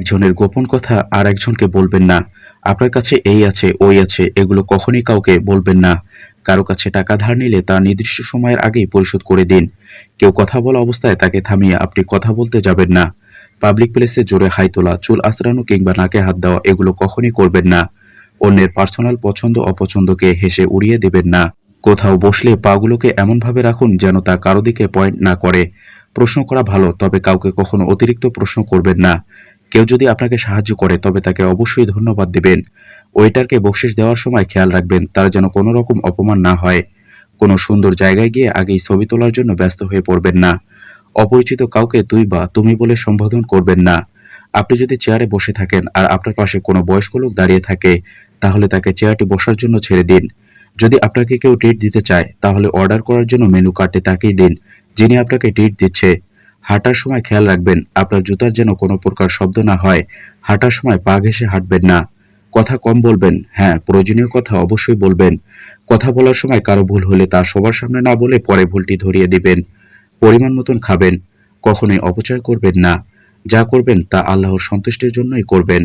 একজনের গোপন কথা আর একজনকে বলবেন না। আপনার কাছে এই আছে, ওই আছে, এগুলো কখনই কাউকে বলবেন না। কারও কাছে টাকা ধার নিলে তা নির্দিষ্ট সময়ের আগেই পরিশোধ করে দিন। কেউ কথা বলা অবস্থায় তাকে থামিয়ে আপনি কথা বলতে যাবেন না। পাবলিক প্লেসে জোরে হাই তোলা, চুল আঁচড়ানো কিংবা নাকে হাত দেওয়া, এগুলো কখনই করবেন না। অন্যের পার্সোনাল পছন্দ, অপছন্দকে হেসে উড়িয়ে দেবেন না। কোথাও বসলে পাগুলোকে এমনভাবে রাখুন যেন তা কারও দিকে পয়েন্ট না করে। প্রশ্ন করা ভালো, তবে কাউকে কখনো অতিরিক্ত প্রশ্ন করবেন না। কেউ যদি আপনাকে সাহায্য করে, তবে তাকে অবশ্যই ধন্যবাদ দেবেন। ওয়েটারকে বকশিস দেওয়ার সময় খেয়াল রাখবেন, তার যেন কোনো রকম অপমান না হয়। কোনো সুন্দর জায়গায় গিয়ে আগেই ছবি তোলার জন্য ব্যস্ত হয়ে পড়বেন না। অপরিচিত কাউকে তুই বা তুমি বলে সম্বোধন করবেন না। আপনি যদি চেয়ারে বসে থাকেন আর আপনার পাশে কোনো বয়স্ক লোক দাঁড়িয়ে থাকে, তাহলে তাকে চেয়ারটি বসার জন্য ছেড়ে দিন। যদি আপনাকে কেউ ট্রিট দিতে চায়, তাহলে অর্ডার করার জন্য মেনু কার্ডে তাকেই দিন, যিনি আপনাকে ট্রিট দিচ্ছে। হাঁটার সময় খেয়াল রাখবেন, আপনার জুতার যেন কোনো প্রকার শব্দ না হয়। হাঁটার সময় পা ঘেসে হাঁটবেন না। কথা কম বলবেন হ্যাঁ প্রয়োজনীয় কথা অবশ্যই বলবেন। কথা বলার সময় কারও ভুল হলে তা সবার সামনে না বলে পরে ভুলটি ধরিয়ে দিবেন। পরিমাণ মতন খাবেন, কখনোই অপচয় করবেন না। যা করবেন তা আল্লাহর সন্তুষ্টির জন্যই করবেন।